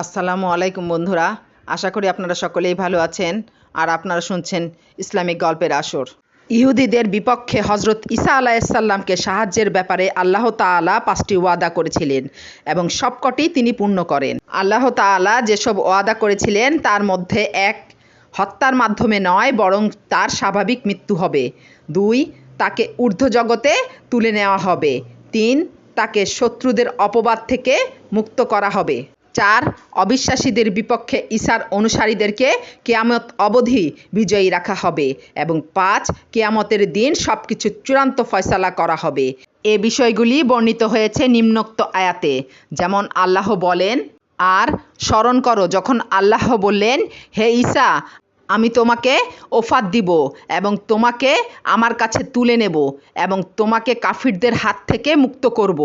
আসসালামু আলাইকুম বন্ধুরা। আশা করি আপনারা সকলেই ভালো আছেন আর আপনারা শুনছেন ইসলামিক গল্পের আসর। ইহুদিদের বিপক্ষে হজরত ঈসা আলাইসাল্লামকে সাহায্যের ব্যাপারে আল্লাহ তাআলা পাঁচটি ওয়াদা করেছিলেন এবং সবকটি তিনি পূর্ণ করেন। আল্লাহ তাআলা যেসব ওয়াদা করেছিলেন তার মধ্যে এক, হত্যার মাধ্যমে নয়, বরং তার স্বাভাবিক মৃত্যু হবে। দুই, তাকে ঊর্ধ্বজগতে তুলে নেওয়া হবে। তিন, তাকে শত্রুদের অপবাদ থেকে মুক্ত করা হবে। চার অবিশ্বাসীদের বিপক্ষে ঈশার অনুসারীদেরকে কেয়ামত অবধি বিজয়ী রাখা হবে এবং পাঁচ কেয়ামতের দিন সব কিছু চূড়ান্ত ফয়সালা করা হবে। এ বিষয়গুলি বর্ণিত হয়েছে নিম্নোক্ত আয়াতে, যেমন আল্লাহ বলেন, আর স্মরণ করো যখন আল্লাহ বললেন, হে ঈসা আমি তোমাকে ওফাত দিব এবং তোমাকে আমার কাছে তুলে নেব এবং তোমাকে কাফিরদের হাত থেকে মুক্ত করব।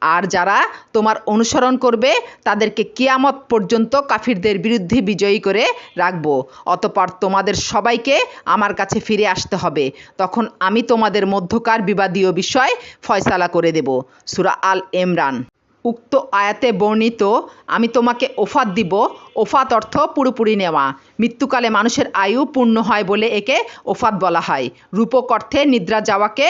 আর যারা তোমার অনুসরণ করবে, তাদেরকে কিয়ামত পর্যন্ত কাফিরদের বিরুদ্ধে বিজয়ী করে রাখব। অতপর তোমাদের সবাইকে আমার কাছে ফিরে আসতে হবে। তখন আমি তোমাদের মধ্যকার বিবাদীয় বিষয় ফয়সালা করে দেব। সুরা আল ইমরান। উক্ত আয়াতে বর্ণিত, আমি তোমাকে ওফাত দিব। ওফাত অর্থ পুরোপুরি নেওয়া। মৃত্যুকালে মানুষের আয়ু পূর্ণ হয় বলে একে ওফাত বলা হয়। রূপক অর্থে নিদ্রা যাওয়াকে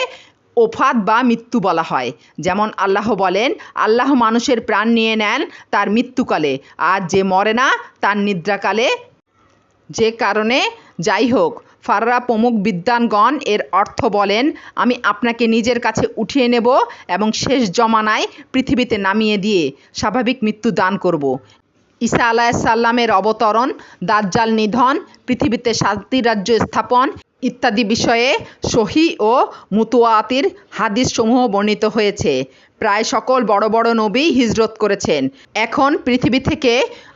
ওফাত বা মৃত্যু বলা হয়। যেমন আল্লাহ বলেন, আল্লাহ মানুষের প্রাণ নিয়ে নেন তার মৃত্যুকালে। আর যে মরে না, তার নিদ্রাকালে। যে কারণে যাই হোক ফাররা প্রমুখ বিদ্বানগণ এর অর্থ বলেন, আমি আপনাকে নিজের কাছে উঠিয়ে নেব এবং শেষ জমানায় পৃথিবীতে নামিয়ে দিয়ে স্বাভাবিক মৃত্যু দান করব। ঈসা আলাহ সাল্লামের অবতরণ, দাজ্জাল নিধন, পৃথিবীতে শান্তি রাজ্য স্থাপন ইত্যাদি বিষয়ে সহি ও মুতুয়াতির হাদিস সমূহ বর্ণিত হয়েছে। প্রায় সকল বড় বড় নবী হিজরত করেছেন। এখন পৃথিবী থেকে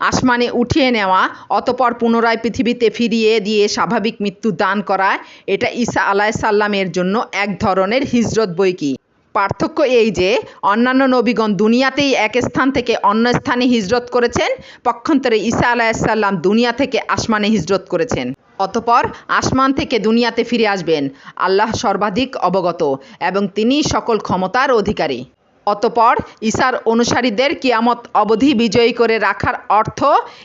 আসমানে উঠিয়ে নেওয়া, অতপর পুনরায় পৃথিবীতে ফিরিয়ে দিয়ে স্বাভাবিক মৃত্যু দান করা, এটা ঈসা আলাহ সাল্লামের জন্য এক ধরনের হিজরত বই কি? পার্থক্য এই যে, অন্যান্য নবীগণ দুনিয়াতেই এক স্থান থেকে অন্য স্থানে হিজরত করেছেন, পক্ষান্তরে ঈসা আলাহিসাল্লাম দুনিয়া থেকে আসমানে হিজরত করেছেন। অতপর আসমান থেকে দুনিয়াতে ফিরে আসবেন, আল্লাহ সর্বাধিক অবগত এবং তিনি সকল ক্ষমতার অধিকারী। অতপর ঈশার অনুসারীদের কিয়ামত অবধি বিজয়ী করে রাখার অর্থ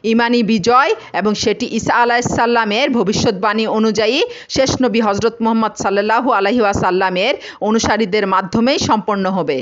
ইমানি বিজয় এবং সেটি ঈসা আলাহিসাল্লামের ভবিষ্যৎবাণী অনুযায়ী শেষ নবী হজরত মোহাম্মদ সাল্লাহু আলহিউ সাল্লামের অনুসারীদের মাধ্যমেই সম্পন্ন হবে।